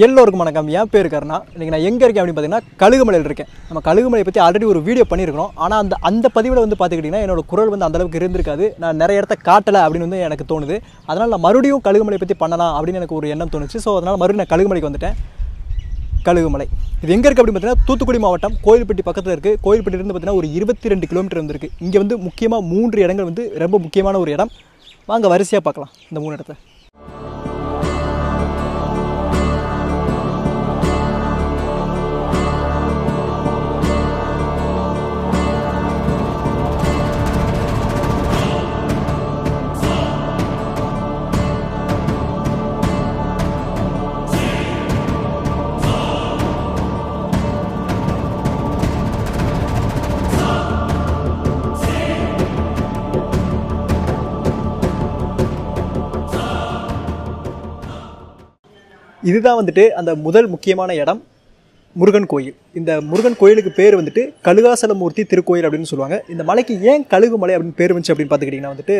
எல்லோருக்கும் வணக்கம். என் பேர் கருணா. இன்றைக்கி நான் எங்கே இருக்கேன் அப்படின்னு பார்த்தீங்கன்னா கழுகுமலையில் இருக்கேன். நம்ம கழுகுமலையை பற்றி ஆல்ரெடி ஒரு வீடியோ பண்ணியிருக்கிறோம். ஆனால் அந்த அந்த பதிவில் வந்து பார்த்துக்கிட்டிங்கன்னா என்னோடய குரல் வந்து அந்தளவுக்கு இருந்திருக்காது. நான் நிறைய இடத்த காட்டலை அப்படின்னு வந்து எனக்கு தோணுது. அதனால் நான் மறுபடியும் கழுகுமலை பற்றி பண்ணலாம் அப்படின்னு எனக்கு ஒரு எண்ணம் தோணுச்சு. ஸோ அதனால் மறுபடியும் நான் கழுகுமலைக்கு வந்துட்டேன். கழுகுமலை. இது எங்கே இருக்குது அப்படின்னு பார்த்தீங்கன்னா தூத்துக்குடி மாவட்டம் கோயில்பட்டி பக்கத்தில் இருக்குது கோயில்பட்டிலேருந்து பார்த்தீங்கன்னா ஒரு இருபத்தி ரெண்டு கிலோமீட்டர் வந்துருக்கு. இங்கே வந்து முக்கியமாக மூன்று இடங்கள் வந்து ரொம்ப முக்கியமான ஒரு இடம். வாங்க வரிசையாக பார்க்கலாம். இந்த மூணு இடத்த. இதுதான் வந்துட்டு அந்த முதல் முக்கியமான இடம் முருகன் கோயில். இந்த முருகன் கோயிலுக்கு பேர் வந்துட்டு கழுகாசலமூர்த்தி திருக்கோயில் அப்படின்னு சொல்லுவாங்க. இந்த மலைக்கு ஏன் கழுகு மலை அப்படின்னு பேர் வந்துச்சு அப்படின்னு பார்த்துக்கிட்டிங்கன்னா வந்துட்டு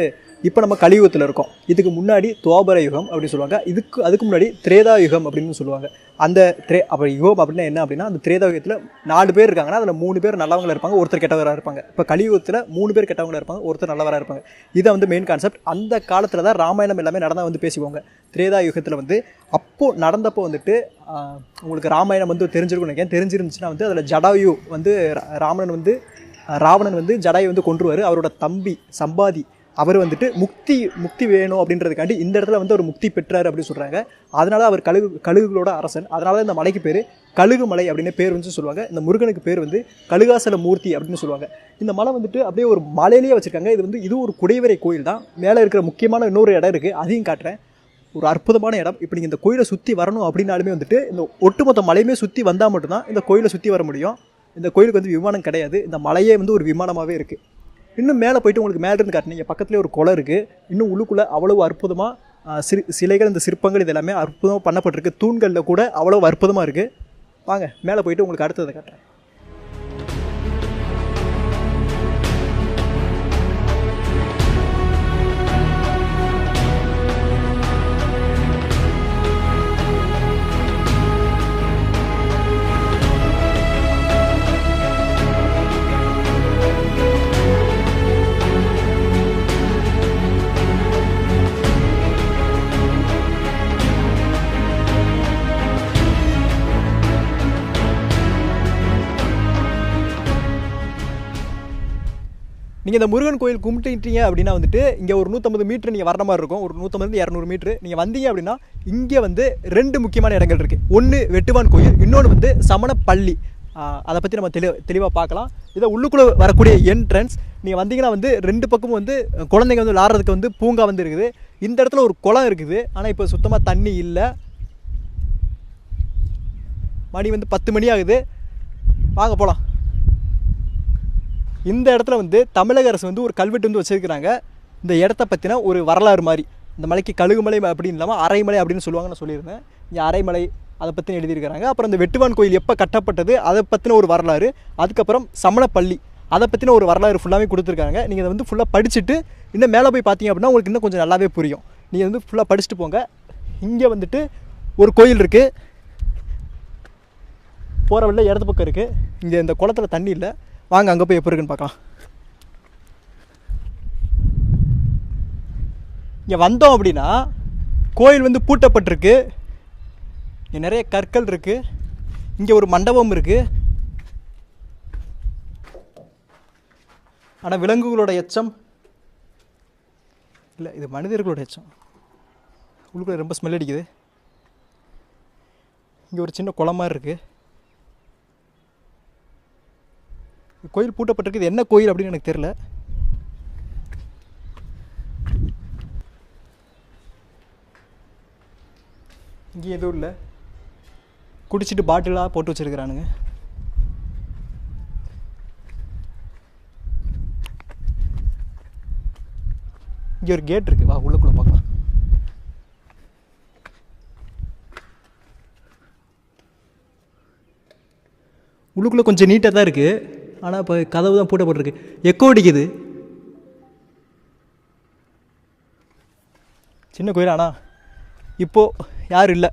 இப்போ நம்ம கலியுகத்தில் இருக்கோம். இதுக்கு முன்னாடி துவாபர யுகம் அப்படின்னு சொல்லுவாங்க. இதுக்கு அதுக்கு முன்னாடி திரேதா யுகம் அப்படின்னு சொல்லுவாங்க. அந்த திரே அப்போ யுகம் அப்படின்னா என்ன அப்படின்னா அந்த திரேதா யுகத்தில் நாலு பேர் இருக்காங்கன்னா அதில் மூணு பேர் நல்லவங்களாக இருப்பாங்க ஒருத்தர் கெட்டவராக இருப்பாங்க. இப்போ கலியுகத்தில் மூணு பேர் கெட்டவங்களா இருப்பாங்க ஒருத்தர் நல்லவராக இருப்பாங்க. இதை வந்து மெயின் கான்செப்ட் அந்த காலத்தில் தான் ராமாயணம் எல்லாமே நடந்தால் வந்து பேசிக்குவாங்க திரேதா யுகத்தில் வந்து அப்போது நடந்தப்போ வந்துட்டு உங்களுக்கு ராமாயணம் வந்து தெரிஞ்சிருக்கும் நினைக்கிறேன். தெரிஞ்சிருந்துச்சுன்னா வந்து அதில் ஜடாயு வந்து ரா- வந்து ராவணன் வந்து ஜடாயு வந்து கொன்றுவார். அவரோட தம்பி சம்பாதி அவர் வந்துட்டு முக்தி முக்தி வேணும் அப்படின்றதுக்காண்டி இந்த இடத்துல வந்து அவர் முக்தி பெற்றார் அப்படின்னு சொல்கிறாங்க அதனால அவர் கழுகு கழுகுகளோட அரசன். அதனால இந்த மலைக்கு பேர் கழுகு மலை அப்படின்னு பேர் வந்து சொல்லுவாங்க. இந்த முருகனுக்கு பேர் வந்து கழுகாசல மூர்த்தி அப்படின்னு சொல்லுவாங்க. இந்த மலை வந்துட்டு அப்படியே ஒரு மலையிலேயே வச்சுருக்காங்க. இது வந்து இது ஒரு குடைவரை கோயில் தான் மேலே இருக்கிற முக்கியமான இன்னொரு இடம் இருக்குது அதையும் காட்டுறேன். ஒரு அற்புதமான இடம். இப்போ நீங்கள் இந்த கோயிலை சுற்றி வரணும் அப்படின்னாலுமே வந்துட்டு இந்த ஒட்டுமொத்த மலையுமே சுற்றி வந்தால் மட்டும்தான் இந்த கோயிலை சுற்றி வர முடியும். இந்த கோயிலுக்கு வந்து விமானம் கிடையாது. இந்த மலையே வந்து ஒரு விமானமாகவே இருக்குது இன்னும் மேலே போயிட்டு உங்களுக்கு மேலே இருந்து காட்டுனீங்க பக்கத்துலேயே ஒரு குளம் இருக்குது இன்னும் உள்ளுக்குள்ளே அவ்வளவு அற்புதமாக சிறு சிலைகள் இந்த சிற்பங்கள் இது எல்லாமே அற்புதமாக பண்ணப்பட்டிருக்கு. தூண்களில் கூட அவ்வளவு அற்புதமாக இருக்குது வாங்க மேலே போயிட்டு உங்களுக்கு அடுத்ததை காட்டுறேன். நீங்கள் இந்த முருகன் கோயில் கும்பிட்டுட்டீங்க அப்படின்னா வந்துட்டு இங்கே ஒரு நூற்றம்பது மீட்ரு நீங்கள் வர மாதிரி இருக்கும். ஒரு நூற்றம்பது இரநூறு மீட்ரு நீங்கள் வந்தீங்க அப்படின்னா இங்கே வந்து ரெண்டு முக்கியமான இடங்கள் இருக்குது ஒன்று வெட்டுவான் கோயில் இன்னொன்று வந்து சமணப்பள்ளி. பள்ளி அதை பற்றி நம்ம தெளி தெளிவாக பார்க்கலாம். இதை உள்ளுக்குள்ளே வரக்கூடிய என்ட்ரன்ஸ் நீங்கள் வந்தீங்கன்னா வந்து ரெண்டு பக்கமும் வந்து குழந்தைங்க வந்து விளாட்றதுக்கு வந்து பூங்கா வந்து இருக்குது. இந்த இடத்துல ஒரு குளம் இருக்குது. ஆனால் இப்போ சுத்தமாக தண்ணி இல்லை. மணி வந்து பத்து மணி ஆகுது. வாங்க போகலாம் இந்த இடத்துல வந்து தமிழக அரசு வந்து ஒரு கல்வெட்டு வந்து வச்சுருக்கிறாங்க. இந்த இடத்த பற்றின ஒரு வரலாறு மாதிரி. இந்த மலைக்கு கழுகுமலை அப்படின்னு இல்லாமல் அரைமலை அப்படின்னு சொல்லுவாங்க நான் சொல்லியிருந்தேன். இங்கே அரைமலை அதை பற்றி எழுதியிருக்கிறாங்க. அப்புறம் இந்த வெட்டுவான் கோயில் எப்போ கட்டப்பட்டது அதை பற்றின ஒரு வரலாறு. அதுக்கப்புறம் சமணப்பள்ளி அதை பற்றின ஒரு வரலாறு ஃபுல்லாகவே கொடுத்துருக்காங்க. நீங்கள் இதை வந்து ஃபுல்லாக படிச்சுட்டு இன்னும் மேலே போய் பார்த்தீங்க அப்படின்னா உங்களுக்கு இன்னும் கொஞ்சம் நல்லாவே புரியும். நீங்கள் வந்து ஃபுல்லாக படிச்சுட்டு போங்க. இங்கே வந்துட்டு ஒரு கோயில் இருக்குது போகிற வழியில் இடது பக்கம் இருக்குது இங்கே இந்த குளத்துல தண்ணி இல்லை. வாங்க அங்கே போய் எப்போ இருக்குன்னு பார்க்கலாம். இங்கே வந்தோம் அப்படின்னா கோயில் வந்து பூட்டப்பட்டிருக்கு. இங்கே நிறைய கற்கள் இருக்குது இங்கே ஒரு மண்டபம் இருக்குது ஆனால் விலங்குகளோட எச்சம். இல்லை இது மனிதர்களோட எச்சம். உள்ளுக்குள்ளே ரொம்ப ஸ்மெல் அடிக்குது. இங்கே ஒரு சின்ன குளம் மாதிரி இருக்குது கோயில் பூட்டப்பட்டிருக்கு என்ன கோயில் அப்படின்னு எனக்கு தெரில இங்கே எதுவும் இல்லை. குடிச்சிட்டு பாட்டிலாக போட்டு வச்சிருக்கிறானுங்க. இங்கே ஒரு கேட் இருக்குது வா உள்ளுக்குள்ளே பார்க்கலாம். உள்ளுக்குள்ளே கொஞ்சம் நீட்டாக தான் இருக்குது ஆனால் இப்போ கதவு தான் பூட்டப்பட்டிருக்கு. எக்கோ அடிக்குது. சின்ன கோயில் ஆனால் இப்போது யாரும் இல்லை.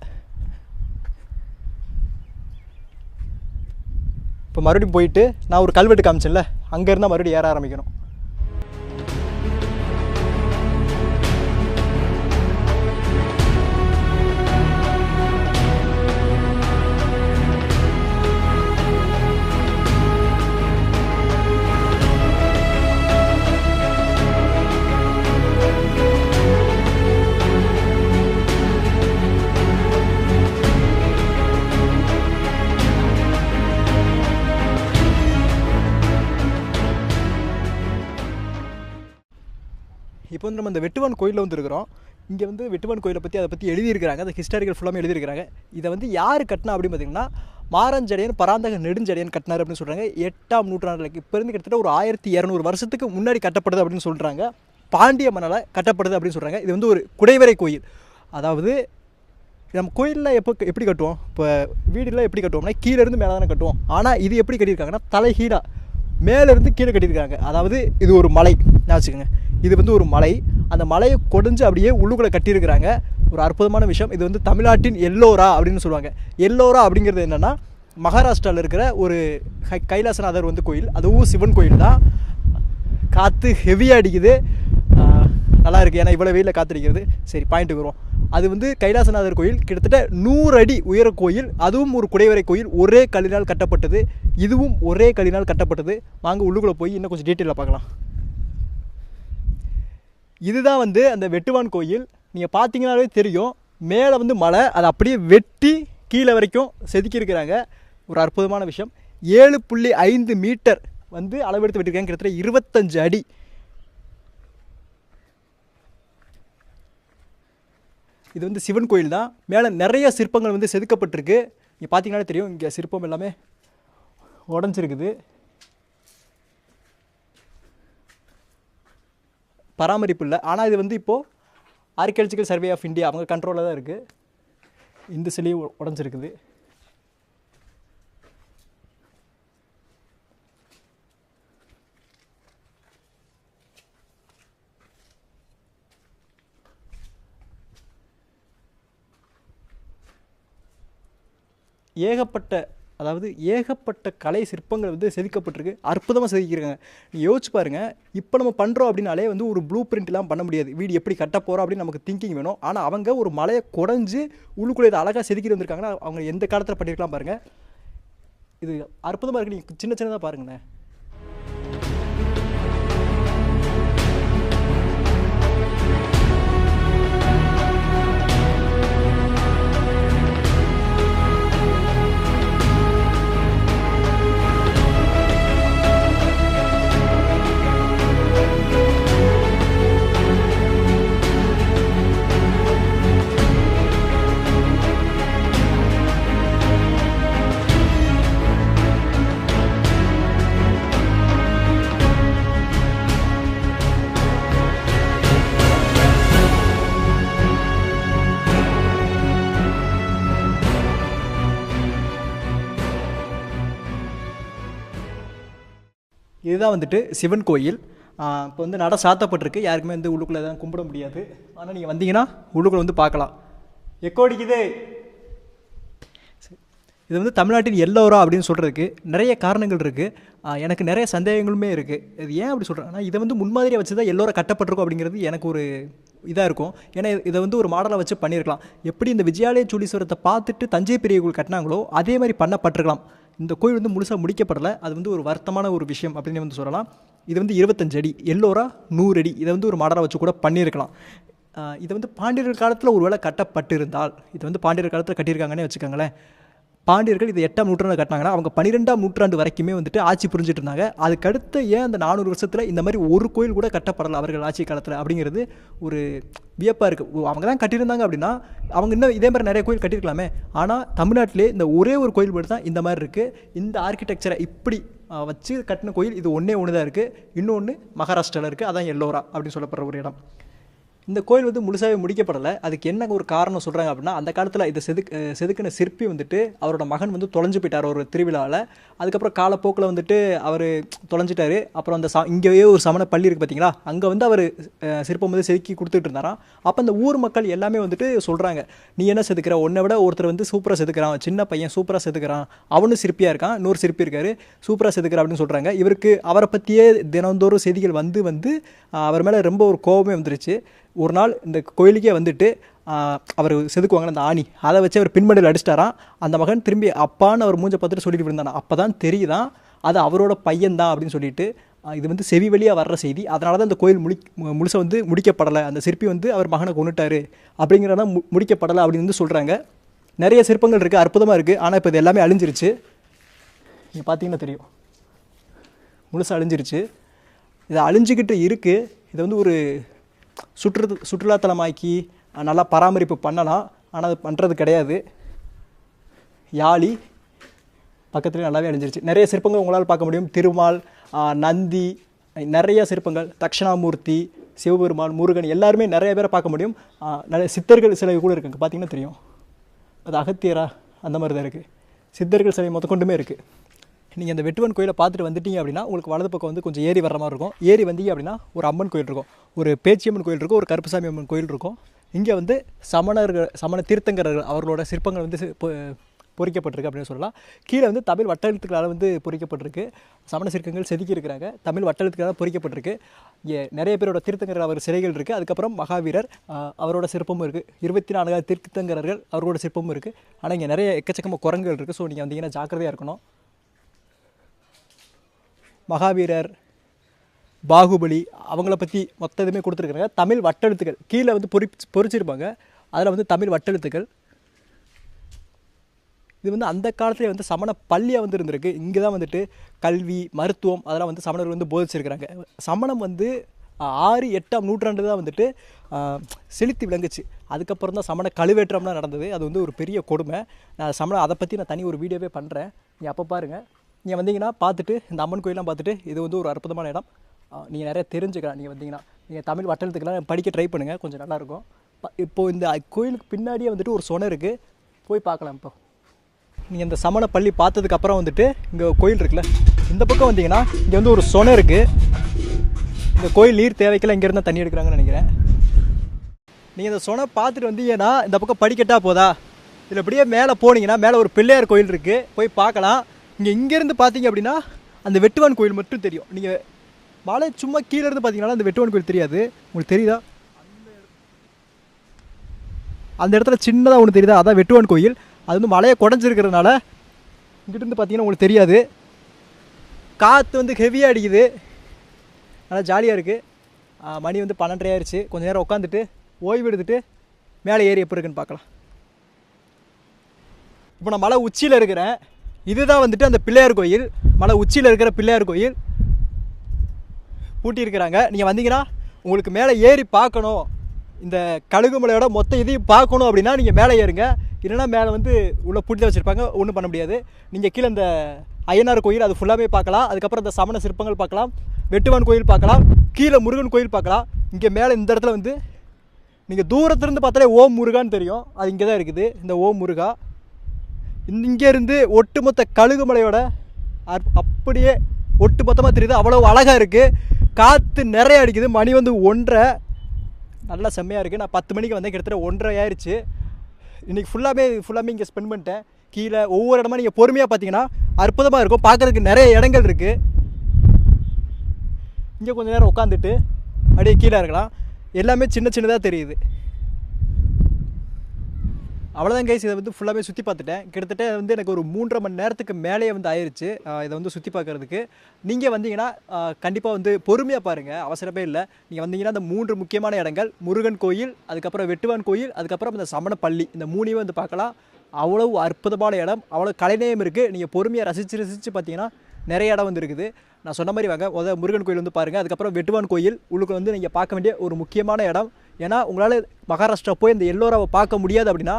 இப்போ மறுபடியும் போயிட்டு நான் ஒரு கல்வெட்டு காமிச்சேன்ல அங்கேருந்தால் மறுபடியும் ஏற ஆரம்பிக்கணும். நம்ம இந்த வெட்டுவான் கோயிலில் வந்து இருக்கிறோம் இங்கே வந்து வெட்டுவான் கோயிலை பற்றி அதை பற்றி எழுதியிருக்கிறாங்க. அந்த ஹிஸ்டாரிக்கல் ஃபுல்லாமே எழுதியிருக்கிறாங்க. இதை வந்து யார் கட்டினா அப்படின்னு பார்த்தீங்கன்னா மாரஞ்சடையன் பராந்தக நெடுஞ்சடையன் கட்டினார் அப்படின்னு சொல்கிறாங்க எட்டாம் நூற்றாண்டில் இப்போ இருந்து கிட்டத்தட்ட ஒரு ஆயிரத்தி இரநூறு வருஷத்துக்கு முன்னாடி கட்டப்படுது அப்படின்னு சொல்கிறாங்க பாண்டிய மன்னரால் கட்டப்படுது அப்படின்னு சொல்கிறாங்க இது வந்து ஒரு குடைவரை கோயில். அதாவது நம்ம கோயிலில் எப்போ எப்படி கட்டுவோம்? இப்போ வீடுலாம் எப்படி கட்டுவோம்னா கீழேருந்து மேலே தானே கட்டுவோம். ஆனால் இது எப்படி கட்டியிருக்காங்கன்னா தலைகீழாக மேலேருந்து கீழே கட்டியிருக்காங்க. அதாவது இது ஒரு மலை. நான் வச்சுக்கோங்க. இது வந்து ஒரு மலை. அந்த மலையை கொடைஞ்சு அப்படியே உள்ளுக்குள்ளே கட்டியிருக்கிறாங்க. ஒரு அற்புதமான விஷயம். இது வந்து தமிழ்நாட்டின் எல்லோரா அப்படின்னு சொல்லுவாங்க. எல்லோரா அப்படிங்கிறது என்னென்னா மகாராஷ்டிராவில் இருக்கிற ஒரு கை- கைலாசநாதர் வந்து கோயில். அதுவும் சிவன் கோயில் தான். காற்று ஹெவியாக அடிக்குது. நல்லா இருக்குது ஏன்னா இவ்வளோ வெயிலில் காத்திருக்கிறது. சரி பாயிண்ட்டுக்கு வருவோம். அது வந்து கைலாசநாதர் கோயில். கிட்டத்தட்ட நூறு அடி உயர கோயில். அதுவும் ஒரு குடைவரை கோயில். ஒரே கல்லினால் கட்டப்பட்டது. இதுவும் ஒரே கல்லினால் கட்டப்பட்டது. வாங்க உள்ளுக்குள்ளே போய் இன்னும் கொஞ்சம் டீட்டெயிலாக பார்க்கலாம். இதுதான் வந்து அந்த வெட்டுவான் கோயில். நீங்கள் பார்த்தீங்கன்னாலே தெரியும். மேலே வந்து மலை அதை அப்படியே வெட்டி கீழே வரைக்கும் செதுக்கியிருக்கிறாங்க. ஒரு அற்புதமான விஷயம். ஏழு புள்ளி ஐந்து மீட்டர் வந்து அளவெடுத்து விட்டுருக்காங்க கிட்டத்தட்ட இருபத்தஞ்சு அடி. இது வந்து சிவன் கோயில் தான். மேலே நிறைய சிற்பங்கள் வந்து செதுக்கப்பட்டிருக்கு. இங்கே பார்த்தீங்கன்னாலே தெரியும். இங்கே சிற்பம் எல்லாமே உடஞ்சிருக்குது. பராமரிப்பு இல்லை. ஆனால் இது வந்து இப்போது ஆர்கியாலஜிக்கல் சர்வே ஆஃப் இந்தியா அவங்க கண்ட்ரோலில் தான் இருக்குது இந்த சிலையும் உடஞ்சிருக்குது. ஏகப்பட்ட அதாவது ஏகப்பட்ட கலை சிற்பங்கள் வந்து செதுக்கப்பட்டிருக்கு. அற்புதமாக செதுக்கியிருக்காங்க. நீ யோசிச்சு பாருங்கள் இப்போ நம்ம பண்ணுறோம் அப்படின்னாலே வந்து ஒரு ப்ளூ பிரிண்ட்லாம் பண்ண முடியாது. வீடு எப்படி கட்ட போகிறோம் அப்படின்னு நமக்கு திங்கிங் வேணும். ஆனால் அவங்க ஒரு மலையை குறைஞ்சு உள்ளுக்குள்ளே இதை அழகாக செதுக்கிட்டு வந்திருக்காங்கன்னா அவங்க எந்த காலத்தில் பண்ணியிருக்கலாம் பாருங்கள் இது அற்புதமாக இருக்குது நீங்கள் சின்ன சின்னதாக பாருங்களேன். இதுதான் வந்துட்டு சிவன் கோயில். இப்போ வந்து நட சாத்தப்பட்டிருக்கு. யாருக்குமே வந்து உள்ளுக்குள்ளே தான் கும்பிட முடியாது. ஆனால் நீங்கள் வந்தீங்கன்னா உள்ளுக்குள்ளே வந்து பார்க்கலாம். எக்கோ அடிக்குது. இது வந்து தமிழ்நாட்டின் எல்லோரா அப்படின்னு சொல்கிறதுக்கு நிறைய காரணங்கள் இருக்குது எனக்கு நிறைய சந்தேகங்களுமே இருக்குது இது ஏன் அப்படி சொல்கிறேன்னா இதை வந்து முன்மாதிரியாக வச்சு தான் எல்லோரும் கட்டப்பட்டிருக்கும் அப்படிங்கிறது எனக்கு ஒரு இதாக இருக்கும். ஏன்னா இதை வந்து ஒரு மாடலை வச்சு பண்ணியிருக்கலாம். எப்படி இந்த விஜயாலய சூடீஸ்வரத்தை பார்த்துட்டு தஞ்சை பெரிய கோயில் கட்டினாங்களோ அதே மாதிரி பண்ணப்பட்டிருக்கலாம். இந்த கோயில் வந்து முழுசாக முடிக்கப்படலை. அது வந்து ஒரு வருத்தமான ஒரு விஷயம் அப்படின்னு வந்து சொல்லலாம். இது வந்து இருபத்தஞ்சு அடி எல்லோரா நூறு அடி. இதை வந்து ஒரு மாடலாக வச்சு கூட பண்ணியிருக்கலாம். இது வந்து பாண்டியர் காலத்தில் ஒருவேளை கட்டப்பட்டிருந்தால் இது வந்து பாண்டியர் காலத்தில் கட்டியிருக்காங்கன்னே வச்சுக்கோங்களேன். பாண்டியர்கள் இது எட்டாம் நூற்றாண்டு கட்டினாங்கன்னா அவங்க பன்னிரெண்டாம் நூற்றாண்டு வரைக்குமே வந்துட்டு ஆட்சி புரிஞ்சுட்டு இருந்தாங்க அதுக்கடுத்து ஏன் அந்த நானூறு வருஷத்தில் இந்த மாதிரி ஒரு கோயில் கூட கட்டப்படலை அவர்கள் ஆட்சி காலத்தில் அப்படிங்கிறது ஒரு வியப்பாக இருக்குது அவங்க தான் கட்டியிருந்தாங்க அப்படின்னா அவங்க இன்னும் இதே மாதிரி நிறைய கோயில் கட்டியிருக்கலாமே. ஆனால் தமிழ்நாட்டிலே இந்த ஒரே ஒரு கோயில் மட்டும் தான் இந்த மாதிரி இருக்குது இந்த ஆர்கிடெக்சரை இப்படி வச்சு கட்டின கோயில் இது ஒன்றே ஒன்று தான் இருக்குது இன்னொன்று மகாராஷ்டிராவில் இருக்குது அதான் எல்லோரா அப்படின்னு சொல்லப்படுற ஒரு இடம். இந்த கோயில் வந்து முழுசாகவே முடிக்கப்படலை. அதுக்கு என்ன ஒரு காரணம் சொல்கிறாங்க அப்படின்னா அந்த காலத்தில் இதை செதுக் செதுக்கின சிற்பி வந்துட்டு அவரோட மகன் வந்து தொலைஞ்சு போயிட்டார் ஒரு திருவிழாவில் அதுக்கப்புறம் காலப்போக்கில் வந்துட்டு அவர் தொலைஞ்சிட்டாரு. அப்புறம் அந்த ச இங்கேயே ஒரு சமண பள்ளி இருக்குது பார்த்தீங்களா அங்கே வந்து அவர் சிற்பம் வந்து செதுக்கி கொடுத்துட்டு இருந்தாராம். அப்போ அந்த ஊர் மக்கள் எல்லாமே வந்துட்டு சொல்கிறாங்க நீ என்ன செதுக்கிற? உன்னை விட ஒருத்தர் வந்து சூப்பராக செதுக்கிறான். சின்ன பையன் சூப்பராக செதுக்கிறான். அவனும் சிற்பியாக இருக்கான். இன்னொரு சிற்பி இருக்கார். சூப்பராக செதுக்கிறான் அப்படின்னு சொல்கிறாங்க இவருக்கு அவரை பற்றியே தினந்தோறும் செய்திகள் வந்து வந்து அவர் மேலே ரொம்ப ஒரு கோபமே வந்துருச்சு. ஒரு நாள் இந்த கோயிலுக்கே வந்துட்டு அவர் செதுக்குவாங்க அந்த ஆணி அதை வச்சு அவர் பின்மண்டில் அடிச்சிட்டாராம். அந்த மகன் திரும்பி அப்பான்னு அவர் மூஞ்ச பார்த்துட்டு சொல்லிட்டு இருந்தானா அப்போ தான் தெரியுதான் அது அவரோட பையன்தான் அப்படின்னு சொல்லிட்டு இது வந்து செவி வழியாக வர்ற செய்தி. அதனால தான் இந்த கோயில் முடி முழுசாக வந்து முடிக்கப்படலை. அந்த சிற்பி வந்து அவர் மகனை கொண்டுட்டாரு அப்படிங்கிறத மு முடிக்கப்படலை அப்படின்னு வந்து சொல்கிறாங்க நிறைய சிற்பங்கள் இருக்குது அற்புதமாக இருக்குது ஆனால் இப்போ இது எல்லாமே அழிஞ்சிருச்சு. நீங்கள் பார்த்தீங்கன்னா தெரியும். முழுசாக அழிஞ்சிருச்சு. இது அழிஞ்சிக்கிட்டு இருக்குது இதை வந்து ஒரு சுற்று சுற்றுலாத்தலமாக்கி நல்லா பராமரிப்பு பண்ணலாம். ஆனால் அது பண்ணுறது கிடையாது. யாழி பக்கத்துலேயே நல்லாவே அழிஞ்சிருச்சு. நிறைய சிற்பங்கள் உங்களால் பார்க்க முடியும். திருமால் நந்தி நிறைய சிற்பங்கள். தக்ஷணாமூர்த்தி சிவபெருமான் முருகன் எல்லாருமே நிறைய பேரை பார்க்க முடியும். நிறைய சித்தர்கள் சிலை கூட இருக்குங்க. பார்த்தீங்கன்னா தெரியும். அது அகத்தியரா அந்த மாதிரி தான் இருக்குது சித்தர்கள் சிலை மொத்தக்கொண்டுமே இருக்குது நீங்கள் இந்த வெட்டுவன் கோயிலை பார்த்துட்டு வந்துட்டீங்க அப்படின்னா உங்களுக்கு வலது பக்கம் வந்து கொஞ்சம் ஏரி வர மாதிரி இருக்கும். ஏரி வந்தீங்க அப்படின்னா ஒரு அம்மன் கோயில் இருக்கும். ஒரு பேச்சியம்மன் கோயில் இருக்கும் ஒரு கருப்புசாமி அம்மன் கோயில் இருக்கும். இங்கே வந்து சமணர்கள் சமண தீர்த்தங்கரர்கள் அவர்களோட சிற்பங்கள் வந்து பொ- பொறிக்கப்பட்டிருக்கு அப்படின்னு சொல்லலாம். கீழே வந்து தமிழ் வட்டெழுத்துக்களால் வந்து பொறிக்கப்பட்டிருக்கு. சமண சிற்பங்கள் செதுக்கி இருக்கிறாங்க. தமிழ் வட்டெழுத்துக்களால் பொறிக்கப்பட்டிருக்கு. இங்கே நிறைய பேரோட தீர்த்தங்கரர் அவர் சிலைகள் இருக்குது அதுக்கப்புறம் மகாவீரர் அவரோட சிற்பமும் இருக்குது இருபத்தி நான்காவது தீர்த்தங்கரர்கள் அவரோட சிற்பமும் இருக்குது ஆனால் இங்கே நிறைய எக்கச்சக்கமாக குரங்குகள் இருக்குது ஸோ நீங்கள் வந்தீங்கன்னா ஜாக்கிரதையாக இருக்கணும். மகாவீரர் பாகுபலி அவங்கள பற்றி மொத்த இதுவுமே கொடுத்துருக்குறாங்க தமிழ் வட்டெழுத்துக்கள். கீழே வந்து பொறி பொறிச்சிருப்பாங்க. அதில் வந்து தமிழ் வட்டெழுத்துக்கள். இது வந்து அந்த காலத்துலேயே வந்து சமண பள்ளியாக வந்து இருந்திருக்கு. இங்கே தான் வந்துட்டு கல்வி மருத்துவம் அதெல்லாம் வந்து சமணர்கள் வந்து போதிச்சிருக்கிறாங்க. சமணம் வந்து ஆறு எட்டாம் நூற்றாண்டு தான் வந்துட்டு செலுத்தி விளங்குச்சு. அதுக்கப்புறம் தான் சமண கழுவேற்றம்லாம் நடந்தது. அது வந்து ஒரு பெரிய கொடுமை. நான் சமணம் அதை பற்றி நான் தனி ஒரு வீடியோவே பண்ணுறேன் நீங்கள் அப்போ பாருங்கள் நீங்கள் வந்தீங்கன்னா பார்த்துட்டு இந்த அம்மன் கோயிலாம் பார்த்துட்டு இது வந்து ஒரு அற்புதமான இடம். நீங்கள் நிறைய தெரிஞ்சுக்கலாம் நீங்கள் வந்தீங்கன்னா. நீங்கள் தமிழ் வட்டெழுத்துக்கெல்லாம் படிக்க ட்ரை பண்ணுங்கள் கொஞ்சம் நல்லாயிருக்கும். இப்போது இந்த கோயிலுக்கு பின்னாடியே வந்துட்டு ஒரு சொனை இருக்குது போய் பார்க்கலாம் இப்போ. நீங்கள் இந்த சமண பள்ளி பார்த்ததுக்கப்புறம் வந்துட்டு இங்கே கோயில் இருக்குல்ல இந்த பக்கம் வந்தீங்கன்னா இங்கே வந்து ஒரு சொனை இருக்குது இந்த கோயில் நீர் தேவைக்கெல்லாம் இங்கேருந்து தண்ணி எடுக்கிறாங்கன்னு நினைக்கிறேன். நீங்கள் இந்த சொனை பார்த்துட்டு வந்தீங்கன்னா இந்த பக்கம் படிக்கட்டா போதா? இதில் அப்படியே மேலே போனீங்கன்னா மேலே ஒரு பிள்ளையார் கோயில் இருக்குது போய் பார்க்கலாம். இங்கே இங்கேருந்து பார்த்தீங்க அப்படின்னா அந்த வெட்டுவான் கோயில் மட்டும் தெரியும். நீங்கள் மலை சும்மா கீழே இருந்து பார்த்தீங்கன்னா அந்த வெட்டுவான் கோயில் தெரியாது. உங்களுக்கு தெரியுதா? அந்த இடத்துல சின்னதாக ஒன்று தெரியுதா? அதான் வெட்டுவான் கோயில். அது வந்து மலையை குடஞ்சிருக்கிறதுனால இங்கிட்டிருந்து பார்த்தீங்கன்னா உங்களுக்கு தெரியாது. காற்று வந்து ஹெவியாக அடிக்குது. நல்லா ஜாலியாக இருக்குது மணி வந்து பன்னெண்டரை ஆயிடுச்சு கொஞ்சம் நேரம் உட்காந்துட்டு ஓய்வு எடுத்துட்டு மேலே ஏறி எப்படி இருக்குன்னு பார்க்கலாம். இப்போ நான் மலை உச்சியில் இருக்கிறேன். இதுதான் வந்துட்டு அந்த பிள்ளையார் கோயில். மலை உச்சியில் இருக்கிற பிள்ளையார் கோயில். பூட்டியிருக்கிறாங்க. நீங்கள் வந்தீங்கன்னா உங்களுக்கு மேலே ஏறி பார்க்கணும். இந்த கழுகுமலையோட மொத்த இதையும் பார்க்கணும் அப்படின்னா நீங்கள் மேலே ஏறுங்க. இல்லைன்னா மேலே வந்து உள்ளே பூட்டி வச்சுருப்பாங்க. ஒன்றும் பண்ண முடியாது. நீங்கள் கீழே இந்த ஐயனார் கோயில் அது ஃபுல்லாமே பார்க்கலாம். அதுக்கப்புறம் இந்த சமண சிற்பங்கள் பார்க்கலாம். வெட்டுவான் கோயில் பார்க்கலாம். கீழே முருகன் கோயில் பார்க்கலாம். இங்கே மேலே இந்த இடத்துல வந்து நீங்கள் தூரத்துலேருந்து பார்த்தாலே ஓம் முருகான்னு தெரியும். அது இங்கே தான் இருக்குது. இந்த ஓம் முருகா. இங்கேருந்து ஒட்டுமொத்த கழுகுமலையோட அப்படியே அப்படியே ஒட்டுமொத்தமாக தெரியுது. அவ்வளோ அழகாக இருக்குது காற்று நிறைய அடிக்குது. மணி வந்து ஒன்றரை. நல்லா செம்மையாக இருக்குது நான் பத்து மணிக்கு வந்தேன். கிட்டத்தட்ட ஒன்றரை ஆயிடுச்சு இன்றைக்கி ஃபுல்லாகவே ஃபுல்லாமே இங்கே ஸ்பெண்ட் பண்ணிட்டேன். கீழே ஒவ்வொரு இடமா நீங்கள் பொறுமையாக பார்த்தீங்கன்னா அற்புதமாக இருக்கும். பார்க்குறதுக்கு நிறைய இடங்கள் இருக்குது இங்கே கொஞ்சம் நேரம் உட்காந்துட்டு அப்படியே கீழே இருக்கலாம். எல்லாமே சின்ன சின்னதாக தெரியுது. அவ்வளோதான் கைஸ் இதை வந்து ஃபுல்லாகவே சுற்றி பார்த்துட்டேன். கிட்டத்தட்ட வந்து எனக்கு ஒரு மூன்றரை மணி நேரத்துக்கு மேலேயே வந்து ஆயிடுச்சு இதை வந்து சுற்றி பார்க்கறதுக்கு. நீங்கள் வந்தீங்கன்னா கண்டிப்பாக வந்து பொறுமையாக பாருங்கள் அவசரமே இல்லை. நீங்கள் வந்தீங்கன்னா அந்த மூன்று முக்கியமான இடங்கள் முருகன் கோயில் அதுக்கப்புறம் வெட்டுவான் கோயில் அதுக்கப்புறம் இந்த சமண பள்ளி இந்த மூணையும் வந்து பார்க்கலாம். அவ்வளவு அற்புதமான இடம். அவ்வளோ கலைநயம் இருக்குது நீங்கள் பொறுமையாக ரசித்து ரசித்து பார்த்தீங்கன்னா நிறைய இடம் வந்து இருக்குது. நான் சொன்ன மாதிரி வாங்க. முத முருகன் கோயில் வந்து பாருங்கள் அதுக்கப்புறம் வெட்டுவான் கோயில். உள்ளுக்கு வந்து நீங்கள் பார்க்க வேண்டிய ஒரு முக்கியமான இடம். ஏன்னா உங்களால் மகாராஷ்டிரா போய் இந்த எல்லோராவை பார்க்க முடியாது அப்படின்னா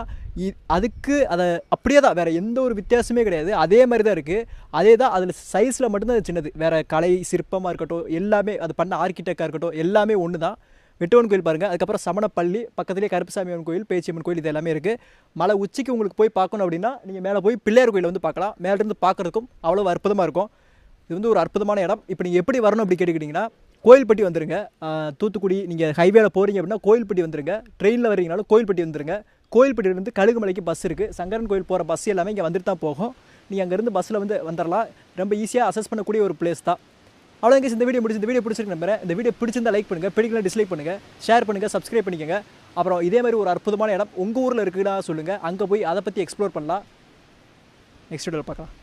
அதுக்கு அதை அப்படியே தான் வேறு எந்த ஒரு வித்தியாசமே கிடையாது. அதே மாதிரி தான் இருக்குது அதே தான் அதில் சைஸில் மட்டும்தான் அது சின்னது. வேறு கலை சிற்பமாக இருக்கட்டும் எல்லாமே அது பண்ண ஆர்கிடெக்டாக இருக்கட்டும் எல்லாமே ஒன்று தான். வெட்டுவன் கோயில் பாருங்கள் அதுக்கப்புறம் சமணப்பள்ளி பக்கத்துலேயே கருப்புசாமி அம்மன் கோயில் பேச்சியம்மன் கோயில் இது எல்லாமே இருக்குது மலை உச்சிக்கு உங்களுக்கு போய் பார்க்கணும் அப்படின்னா நீங்கள் மேலே போய் பிள்ளையார் கோயில் வந்து பார்க்கலாம். மேலேருந்து பார்க்குறதுக்கும் அவ்வளோ அற்புதமாக இருக்கும். இது வந்து ஒரு அற்புதமான இடம். இப்போ நீங்கள் எப்படி வரணும் அப்படி கேட்டுக்கிட்டிங்கன்னா கோயில்பட்டி வந்துருங்க. தூத்துக்குடி நீங்கள் ஹைவேல போகிறீங்க அப்படின்னா கோயில்பட்டி வந்துருங்க. ட்ரெயினில் வரீங்கனாலும் கோயில்பட்டி வந்துருங்க. கோயில்பட்டியிலேருந்து கழுகுமலைக்கு பஸ் இருக்குது சங்கரன் கோயில் போகிற பஸ் எல்லாமே இங்கே வந்துட்டு தான் போகும். நீங்கள் அங்கேருந்து பஸ்ஸில் வந்து வந்துடலாம் ரொம்ப ஈஸியாக அசஸ் பண்ணக்கூடிய ஒரு பிளேஸ் தான். அவ்வளோ இந்த வீடியோ முடிச்சு இந்த வீடியோ பிடிச்சிருக்க நம்புறேன். இந்த வீடியோ பிடிச்சிருந்தா லைக் பண்ணுங்கள் பிடிக்கலாம் டிஸ்லைக் பண்ணுங்கள் ஷேர் பண்ணுங்கள் சப்ஸ்கிரைப் பண்ணிக்கோங்க. அப்புறம் இதே மாதிரி ஒரு அற்புதமான இடம் உங்கள் ஊரில் இருக்குன்னா சொல்லுங்கள் அங்கே போய் அதை பற்றி எக்ஸ்ப்ளோர் பண்ணலாம். நெக்ஸ்ட் வீடியோவில் பார்க்கலாம்.